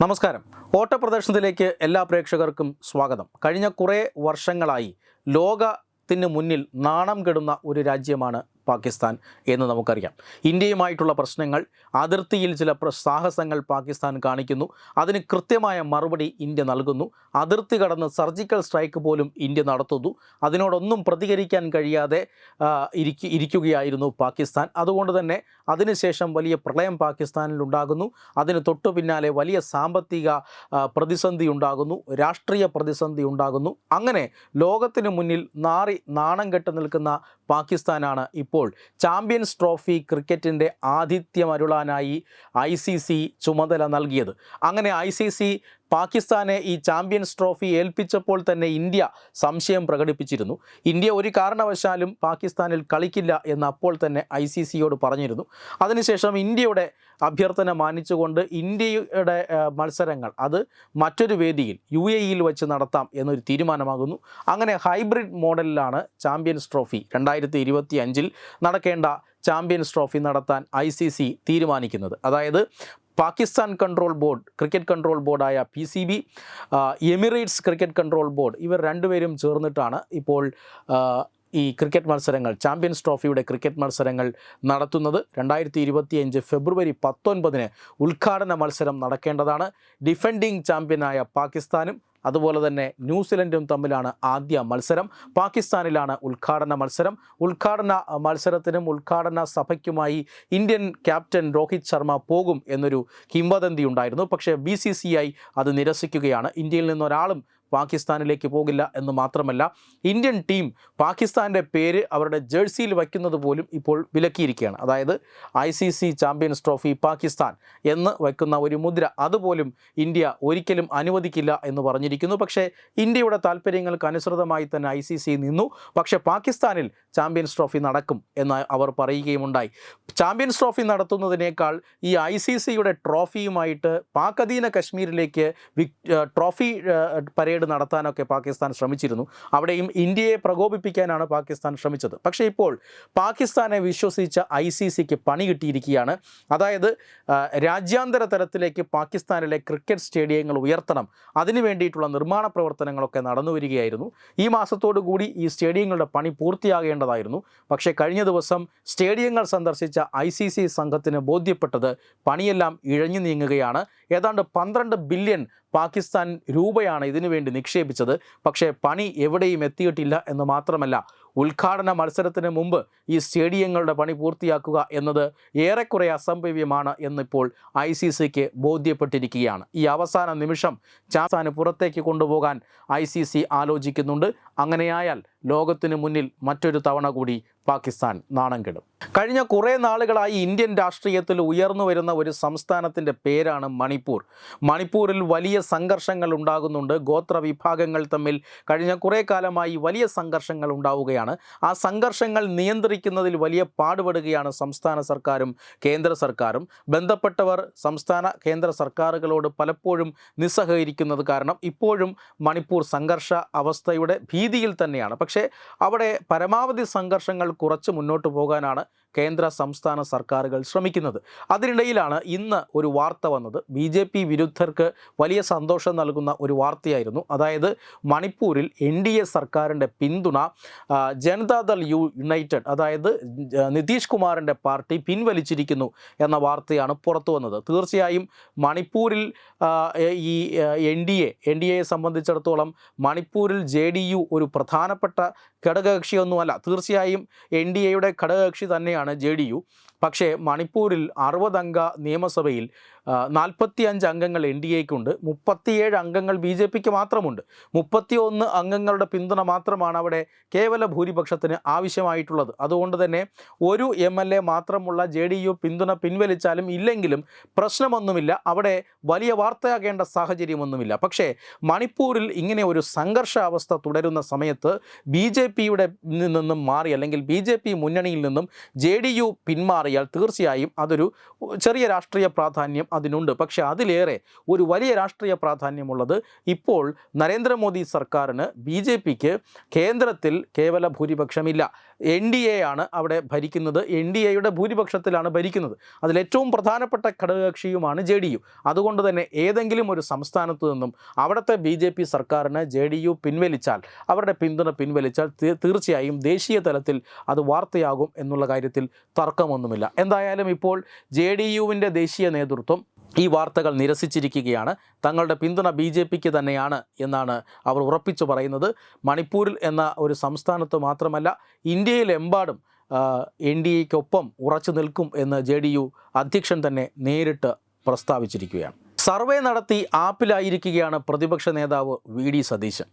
നമസ്കാരം. ഓട്ടപ്രദർശനത്തിലേക്ക് എല്ലാ പ്രേക്ഷകർക്കും സ്വാഗതം. കഴിഞ്ഞ കുറേ വർഷങ്ങളായി ലോകത്തിന് മുന്നിൽ നാണം കെടുന്ന ഒരു രാജ്യമാണ് പാകിസ്ഥാൻ എന്ന് നമുക്കറിയാം. ഇന്ത്യയുമായിട്ടുള്ള പ്രശ്നങ്ങൾ അതിർത്തിയിൽ ചില സാഹസങ്ങൾ പാകിസ്ഥാൻ കാണിക്കുന്നു. അതിന് കൃത്യമായ മറുപടി ഇന്ത്യ നൽകുന്നു. അതിർത്തി കടന്ന് സർജിക്കൽ സ്ട്രൈക്ക് പോലും ഇന്ത്യ നടത്തുന്നു. അതിനോടൊന്നും പ്രതികരിക്കാൻ കഴിയാതെ ഇരിക്ക ഇരിക്കുകയായിരുന്നു പാകിസ്ഥാൻ. അതുകൊണ്ട് തന്നെ അതിനുശേഷം വലിയ പ്രളയം പാകിസ്ഥാനിൽ ഉണ്ടാകുന്നു. അതിന് തൊട്ടു പിന്നാലെ വലിയ സാമ്പത്തിക പ്രതിസന്ധി ഉണ്ടാകുന്നു. രാഷ്ട്രീയ പ്രതിസന്ധി ഉണ്ടാകുന്നു. അങ്ങനെ ലോകത്തിന് മുന്നിൽ നാറി നാണം കെട്ട് നിൽക്കുന്ന പാകിസ്ഥാനാണ് ഇപ്പോൾ ചാമ്പ്യൻസ് ട്രോഫി ക്രിക്കറ്റിന്റെ ആതിഥ്യമരുളാനായി ഐ സി സി ചുമതല നൽകിയത്. അങ്ങനെ ഐ സി സി പാകിസ്ഥാനെ ഈ ചാമ്പ്യൻസ് ട്രോഫി ഏൽപ്പിച്ചപ്പോൾ തന്നെ ഇന്ത്യ സംശയം പ്രകടിപ്പിച്ചിരുന്നു. ഇന്ത്യ ഒരു കാരണവശാലും പാകിസ്ഥാനിൽ കളിക്കില്ല എന്ന് അപ്പോൾ തന്നെ ഐ സി സിയോട് പറഞ്ഞിരുന്നു. അതിനുശേഷം ഇന്ത്യയുടെ അഭ്യർത്ഥന മാനിച്ചുകൊണ്ട് ഇന്ത്യയുടെ മത്സരങ്ങൾ അത് മറ്റൊരു വേദിയിൽ യു എ ഇയിൽ വെച്ച് നടത്താം എന്നൊരു തീരുമാനമാകുന്നു. അങ്ങനെ ഹൈബ്രിഡ് മോഡലിലാണ് ചാമ്പ്യൻസ് ട്രോഫി രണ്ടായിരത്തി ഇരുപത്തി അഞ്ചിൽ നടക്കേണ്ട ചാമ്പ്യൻസ് ട്രോഫി നടത്താൻ ഐ സി സി തീരുമാനിക്കുന്നത്. അതായത് Pakistan control board cricket control ബോർഡായ P C B Emirates cricket control board ഇവർ രണ്ടുപേരും ചേർന്നിട്ടാണ് ഇപ്പോൾ ഈ ക്രിക്കറ്റ് മത്സരങ്ങൾ ചാമ്പ്യൻസ് ട്രോഫിയുടെ ക്രിക്കറ്റ് മത്സരങ്ങൾ നടത്തുന്നത് രണ്ടായിരത്തി ഇരുപത്തിയഞ്ച് ഫെബ്രുവരി പത്തൊൻപതിന് ഉദ്ഘാടന മത്സരം നടക്കേണ്ടതാണ്. ഡിഫെൻഡിംഗ് ചാമ്പ്യനായ പാകിസ്ഥാനും അതുപോലെ തന്നെ ന്യൂസിലൻഡും തമ്മിലാണ് ആദ്യ മത്സരം. പാകിസ്ഥാനിലാണ് ഉദ്ഘാടന മത്സരം. ഉദ്ഘാടന മത്സരത്തിനും ഉദ്ഘാടന സഭയ്ക്കുമായി ഇന്ത്യൻ ക്യാപ്റ്റൻ രോഹിത് ശർമ്മ പോകും എന്നൊരു കിംവദന്തി ഉണ്ടായിരുന്നു. പക്ഷേ ബി അത് നിരസിക്കുകയാണ്. ഇന്ത്യയിൽ നിന്നൊരാളും പാകിസ്ഥാനിലേക്ക് പോകില്ല എന്ന് മാത്രമല്ല ഇന്ത്യൻ ടീം പാകിസ്ഥാന്റെ പേര് അവരുടെ ജേഴ്സിയിൽ വയ്ക്കുന്നത് പോലും ഇപ്പോൾ വിലക്കിയിരിക്കുകയാണ്. അതായത് I C C champions trophy Pakistan എന്ന് വയ്ക്കുന്ന ഒരു മുദ്ര അതുപോലും ഇന്ത്യ ഒരിക്കലും അനുവദിക്കില്ല എന്ന് പറഞ്ഞിരിക്കുന്നു. പക്ഷേ ഇന്ത്യയുടെ താല്പര്യങ്ങൾക്ക് അനുസൃതമായി തന്നെ ഐ സി സി നിന്നു. പക്ഷേ പാകിസ്ഥാനിൽ ചാമ്പ്യൻസ് ട്രോഫി നടക്കും എന്ന് അവർ പറയുകയുമുണ്ടായി. ചാമ്പ്യൻസ് ട്രോഫി നടത്തുന്നതിനേക്കാൾ ഈ ഐ സി സിയുടെ ട്രോഫിയുമായിട്ട് പാക് അധീന കശ്മീരിലേക്ക് ട്രോഫി ഏഹ് പരേഡ് നടത്താനൊക്കെ പാകിസ്ഥാൻ ശ്രമിച്ചിരുന്നു. അവിടെയും ഇന്ത്യയെ പ്രകോപിപ്പിക്കാനാണ് പാകിസ്ഥാൻ ശ്രമിച്ചത്. പക്ഷേ ഇപ്പോൾ പാകിസ്ഥാനെ വിശ്വസിച്ച ഐ സി സിക്ക് പണി കിട്ടിയിരിക്കുകയാണ്. അതായത് രാജ്യാന്തര തലത്തിലേക്ക് പാകിസ്ഥാനിലെ ക്രിക്കറ്റ് സ്റ്റേഡിയങ്ങൾ ഉയർത്തണം. അതിനു വേണ്ടിയിട്ടുള്ള നിർമ്മാണ പ്രവർത്തനങ്ങളൊക്കെ നടന്നു വരികയായിരുന്നു. ഈ മാസത്തോടു കൂടി ഈ സ്റ്റേഡിയങ്ങളുടെ പണി പൂർത്തിയാകേണ്ടതായിരുന്നു. പക്ഷേ കഴിഞ്ഞ ദിവസം സ്റ്റേഡിയങ്ങൾ സന്ദർശിച്ച ഐ സി സി സംഘത്തിന് ബോധ്യപ്പെട്ടത് പണിയെല്ലാം ഇഴഞ്ഞു നീങ്ങുകയാണ്. ഏതാണ്ട് പന്ത്രണ്ട് ബില്യൺ പാകിസ്ഥാൻ രൂപയാണ് ഇതിനുവേണ്ടി നിക്ഷേപിച്ചത്. പക്ഷേ പണി എവിടെയും എത്തിയിട്ടില്ല എന്ന് മാത്രമല്ല ഉദ്ഘാടന മത്സരത്തിന് മുമ്പ് ഈ സ്റ്റേഡിയങ്ങളുടെ പണി പൂർത്തിയാക്കുക എന്നത് ഏറെക്കുറെ അസംഭവ്യമാണ് എന്നിപ്പോൾ ഐ സി സിക്ക് ബോധ്യപ്പെട്ടിരിക്കുകയാണ്. ഈ അവസാന നിമിഷം ചാസാന് പുറത്തേക്ക് കൊണ്ടുപോകാൻ ഐ സി സി ആലോചിക്കുന്നുണ്ട്. അങ്ങനെയായാൽ ലോകത്തിന് മുന്നിൽ മറ്റൊരു തവണ കൂടി പാകിസ്ഥാൻ നാണം കെടും. കഴിഞ്ഞ കുറേ നാളുകളായി ഇന്ത്യൻ രാഷ്ട്രീയത്തിൽ ഉയർന്നു വരുന്ന ഒരു സംസ്ഥാനത്തിന്റെ പേരാണ് മണിപ്പൂർ. മണിപ്പൂരിൽ വലിയ സംഘർഷങ്ങൾ ഉണ്ടാകുന്നുണ്ട്. ഗോത്ര വിഭാഗങ്ങൾ തമ്മിൽ കഴിഞ്ഞ കുറേ കാലമായി വലിയ സംഘർഷങ്ങൾ ഉണ്ടാവുകയാണ്. ആ സംഘർഷങ്ങൾ നിയന്ത്രിക്കുന്നതിൽ വലിയ പാടുപെടുകയാണ് സംസ്ഥാന സർക്കാരും കേന്ദ്ര സർക്കാരും. ബന്ധപ്പെട്ടവർ സംസ്ഥാന കേന്ദ്ര സർക്കാരുകളോട് പലപ്പോഴും നിസ്സഹകരിക്കുന്നത് കാരണം ഇപ്പോഴും മണിപ്പൂർ സംഘർഷ അവസ്ഥയുടെ ഭീതിയിൽ തന്നെയാണ്. പക്ഷേ അവിടെ പരമാവധി സംഘർഷങ്ങൾ കുറച്ച് മുന്നോട്ട് പോകാനാണ് കേന്ദ്ര സംസ്ഥാന സർക്കാരുകൾ ശ്രമിക്കുന്നത്. അതിനിടയിലാണ് ഇന്ന് ഒരു വാർത്ത വന്നത്. ബി ജെ പി വിരുദ്ധർക്ക് വലിയ സന്തോഷം നൽകുന്ന ഒരു വാർത്തയായിരുന്നു. അതായത് മണിപ്പൂരിൽ എൻ ഡി എ സർക്കാരിന്റെ പിന്തുണ ജനതാദൾ യു യുണൈറ്റഡ് അതായത് നിതീഷ് കുമാറിന്റെ പാർട്ടി പിൻവലിച്ചിരിക്കുന്നു എന്ന വാർത്തയാണ് പുറത്തു വന്നത്. തീർച്ചയായും മണിപ്പൂരിൽ ഈ N D A N D എയെ സംബന്ധിച്ചിടത്തോളം മണിപ്പൂരിൽ ജെ ഡി യു ഒരു പ്രധാനപ്പെട്ട ഘടകകക്ഷിയൊന്നുമല്ല. തീർച്ചയായും എൻ ഡി എയുടെ ഘടകകക്ഷി തന്നെയാണ്. J D U. പക്ഷേ മണിപ്പൂരിൽ അറുപതംഗ നിയമസഭയിൽ നാൽപ്പത്തി അഞ്ച് അംഗങ്ങൾ എൻ ഡി എക്കുണ്ട്. മുപ്പത്തിയേഴ് അംഗങ്ങൾ ബി ജെ പിക്ക് മാത്രമുണ്ട്. മുപ്പത്തിയൊന്ന് അംഗങ്ങളുടെ പിന്തുണ മാത്രമാണ് അവിടെ കേവല ഭൂരിപക്ഷത്തിന് ആവശ്യമായിട്ടുള്ളത്. അതുകൊണ്ട് തന്നെ ഒരു എം എൽ എ മാത്രമുള്ള ജെ ഡി യു പിന്തുണ പിൻവലിച്ചാലും ഇല്ലെങ്കിലും പ്രശ്നമൊന്നുമില്ല. അവിടെ വലിയ വാർത്തയാകേണ്ട സാഹചര്യമൊന്നുമില്ല. പക്ഷേ മണിപ്പൂരിൽ ഇങ്ങനെ ഒരു സംഘർഷാവസ്ഥ തുടരുന്ന സമയത്ത് ബി ജെ പിയുടെ നിന്നും മാറി അല്ലെങ്കിൽ ബി ജെ പി മുന്നണിയിൽ നിന്നും ജെ ഡി യു പിന്മാറിയാൽ തീർച്ചയായും അതൊരു ചെറിയ രാഷ്ട്രീയ പ്രാധാന്യം അതിനുണ്ട്. പക്ഷേ അതിലേറെ ഒരു വലിയ രാഷ്ട്രീയ പ്രാധാന്യമുള്ളത് ഇപ്പോൾ നരേന്ദ്രമോദി സർക്കാരിന് ബി കേന്ദ്രത്തിൽ കേവല ഭൂരിപക്ഷമില്ല. എൻ ഡി എ ആണ് അവിടെ ഭരിക്കുന്നത്. എൻ ഡി എയുടെ ഭൂരിപക്ഷത്തിലാണ് ഭരിക്കുന്നത്. അതിലേറ്റവും പ്രധാനപ്പെട്ട ഘടകകക്ഷിയുമാണ് ജെ ഡി യു. അതുകൊണ്ട് തന്നെ ഏതെങ്കിലും ഒരു സംസ്ഥാനത്തു നിന്നും അവിടുത്തെ ബി ജെ പി സർക്കാരിന് ജെ ഡി യു പിൻവലിച്ചാൽ അവരുടെ പിന്തുണ പിൻവലിച്ചാൽ തീർച്ചയായും ദേശീയ തലത്തിൽ അത് വാർത്തയാകും എന്നുള്ള കാര്യത്തിൽ തർക്കമൊന്നുമില്ല. എന്തായാലും ഇപ്പോൾ ജെ ഡി യുവിന്റെ ദേശീയ നേതൃത്വം ഈ വാർത്തകൾ നിരസിച്ചിരിക്കുകയാണ്. തങ്ങളുടെ പിന്തുണ ബി ജെ പിക്ക് തന്നെയാണ് എന്നാണ് അവർ ഉറപ്പിച്ചു പറയുന്നത്. മണിപ്പൂരിൽ എന്ന ഒരു സംസ്ഥാനത്ത് മാത്രമല്ല ഇന്ത്യയിലെമ്പാടും എൻ ഡി എക്കൊപ്പം ഉറച്ചു നിൽക്കും എന്ന് ജെ ഡി യു അധ്യക്ഷൻ തന്നെ നേരിട്ട് പ്രസ്താവിച്ചിരിക്കുകയാണ്. സർവേ നടത്തി ആപ്പിലായിരിക്കുകയാണ് പ്രതിപക്ഷ നേതാവ് വി ഡി സതീശൻ.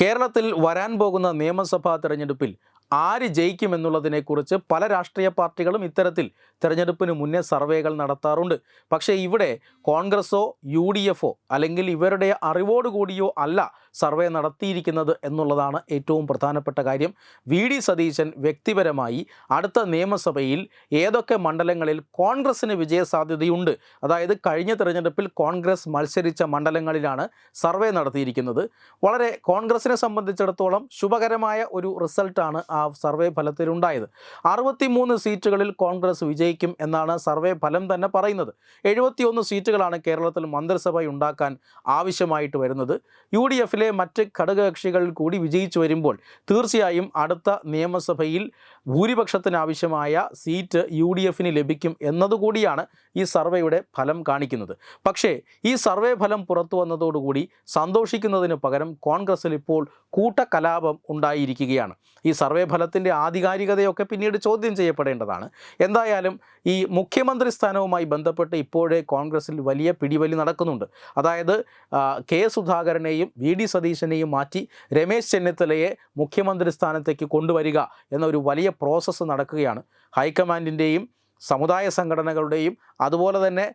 കേരളത്തിൽ വരാൻ പോകുന്ന നിയമസഭാ തെരഞ്ഞെടുപ്പിൽ ആര് ജയിക്കുമെന്നുള്ളതിനെക്കുറിച്ച് പല രാഷ്ട്രീയ പാർട്ടികളും ഇത്തരത്തിൽ തെരഞ്ഞെടുപ്പിന് മുന്നേ സർവേകൾ നടത്താറുണ്ട്. പക്ഷേ ഇവിടെ കോൺഗ്രസോ യു ഡി എഫോ അല്ലെങ്കിൽ ഇവരുടെ അറിവോടുകൂടിയോ അല്ല സർവേ നടത്തിയിരിക്കുന്നത് എന്നുള്ളതാണ് ഏറ്റവും പ്രധാനപ്പെട്ട കാര്യം. വി. ഡി. സതീശൻ വ്യക്തിപരമായി അടുത്ത നിയമസഭയിൽ ഏതൊക്കെ മണ്ഡലങ്ങളിൽ കോൺഗ്രസിന് വിജയസാധ്യതയുണ്ട്? അതായത് കഴിഞ്ഞ തെരഞ്ഞെടുപ്പിൽ കോൺഗ്രസ് മത്സരിച്ച മണ്ഡലങ്ങളിലാണ് സർവേ നടത്തിയിരിക്കുന്നത്. വളരെ കോൺഗ്രസിനെ സംബന്ധിച്ചിടത്തോളം ശുഭകരമായ ഒരു റിസൾട്ടാണ് സർവേ ഫലത്തിലുണ്ടായത്. അറുപത്തിമൂന്ന് സീറ്റുകളിൽ കോൺഗ്രസ് വിജയിക്കും എന്നാണ് സർവേ ഫലം തന്നെ പറയുന്നത്. എഴുപത്തിയൊന്ന് സീറ്റുകളാണ് കേരളത്തിൽ മന്ത്രിസഭ ഉണ്ടാക്കാൻ ആവശ്യമായിട്ട് വരുന്നത്. യു ഡി എഫിലെ മറ്റ് ഘടകകക്ഷികൾ കൂടി വിജയിച്ചു വരുമ്പോൾ തീർച്ചയായും അടുത്ത നിയമസഭയിൽ ഭൂരിപക്ഷത്തിന് ആവശ്യമായ സീറ്റ് യു ഡി എഫിന് ലഭിക്കും എന്നതുകൂടിയാണ് ഈ സർവേയുടെ ഫലം കാണിക്കുന്നത്. പക്ഷേ ഈ സർവേ ഫലം പുറത്തു വന്നതോടുകൂടി സന്തോഷിക്കുന്നതിന് പകരം കോൺഗ്രസിൽ ഇപ്പോൾ കൂട്ടകലാപം ഉണ്ടായിരിക്കുകയാണ്. ഈ സർവേ ഫലത്തിന്റെ ആധികാരികതയൊക്കെ പിന്നീട് ചോദ്യം ചെയ്യപ്പെടേണ്ടതാണ്. എന്തായാലും ഈ മുഖ്യമന്ത്രി സ്ഥാനവുമായി ബന്ധപ്പെട്ട് ഇപ്പോഴേ കോൺഗ്രസിൽ വലിയ പിടിവലി നടക്കുന്നുണ്ട്. അതായത് കെ സുധാകരനെയും വി ഡി സതീശനെയും മാറ്റി രമേശ് ചെന്നിത്തലയെ മുഖ്യമന്ത്രി സ്ഥാനത്തേക്ക് കൊണ്ടുവരിക എന്നൊരു വലിയ പ്രോസസ്സ് നടക്കുകയാണ്. ഹൈക്കമാൻഡിന്റെയും സമുദായ സംഘടനകളുടെയും അതുപോലെ തന്നെ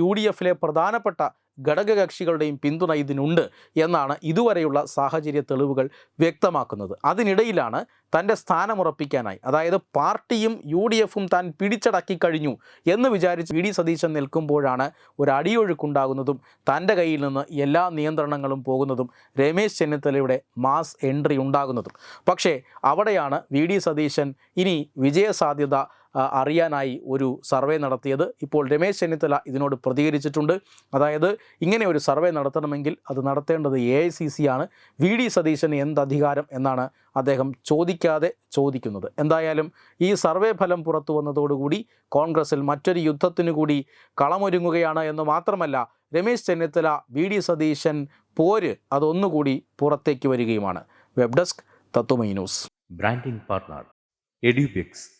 യു ഡി എഫിലെ പ്രധാനപ്പെട്ട ഘടകകക്ഷികളുടെയും പിന്തുണ ഇതിനുണ്ട് എന്നാണ് ഇതുവരെയുള്ള സാഹചര്യ തെളിവുകൾ വ്യക്തമാക്കുന്നത്. അതിനിടയിലാണ് തന്റെ സ്ഥാനമുറപ്പിക്കാനായി അതായത് പാർട്ടിയും യു ഡി എഫും താൻ പിടിച്ചടക്കി കഴിഞ്ഞു എന്ന് വിചാരിച്ച് വി ഡി സതീശൻ നിൽക്കുമ്പോഴാണ് ഒരു അടിയൊഴുക്കുണ്ടാകുന്നതും തന്റെ കയ്യിൽ നിന്ന് എല്ലാ നിയന്ത്രണങ്ങളും പോകുന്നതും രമേശ് ചെന്നിത്തലയുടെ മാസ് എൻട്രി ഉണ്ടാകുന്നതും. പക്ഷേ അവിടെയാണ് വി ഡി സതീശൻ ഇനി വിജയസാധ്യത അറിയാനായി ഒരു സർവേ നടത്തിയത് ഇപ്പോൾ രമേശ് ചെന്നിത്തല ഇതിനോട് പ്രതികരിച്ചിട്ടുണ്ട്. അതായത് ഇങ്ങനെ ഒരു സർവേ നടത്തണമെങ്കിൽ അത് നടത്തേണ്ടത് എ ഐ സി സി ആണ്. വി ഡി സതീശന് എന്ത് അധികാരം എന്നാണ് അദ്ദേഹം ചോദിക്കാതെ ചോദിക്കുന്നത്. എന്തായാലും ഈ സർവേ ഫലം പുറത്തു വന്നതോടുകൂടി കോൺഗ്രസിൽ മറ്റൊരു യുദ്ധത്തിനു കൂടി കളമൊരുങ്ങുകയാണ് എന്ന് മാത്രമല്ല രമേശ് ചെന്നിത്തല വി ഡി സതീശൻ പോര് അതൊന്നുകൂടി പുറത്തേക്ക് വരികയുമാണ്. Web desk Tatvamayi news. Branding partner Edubix.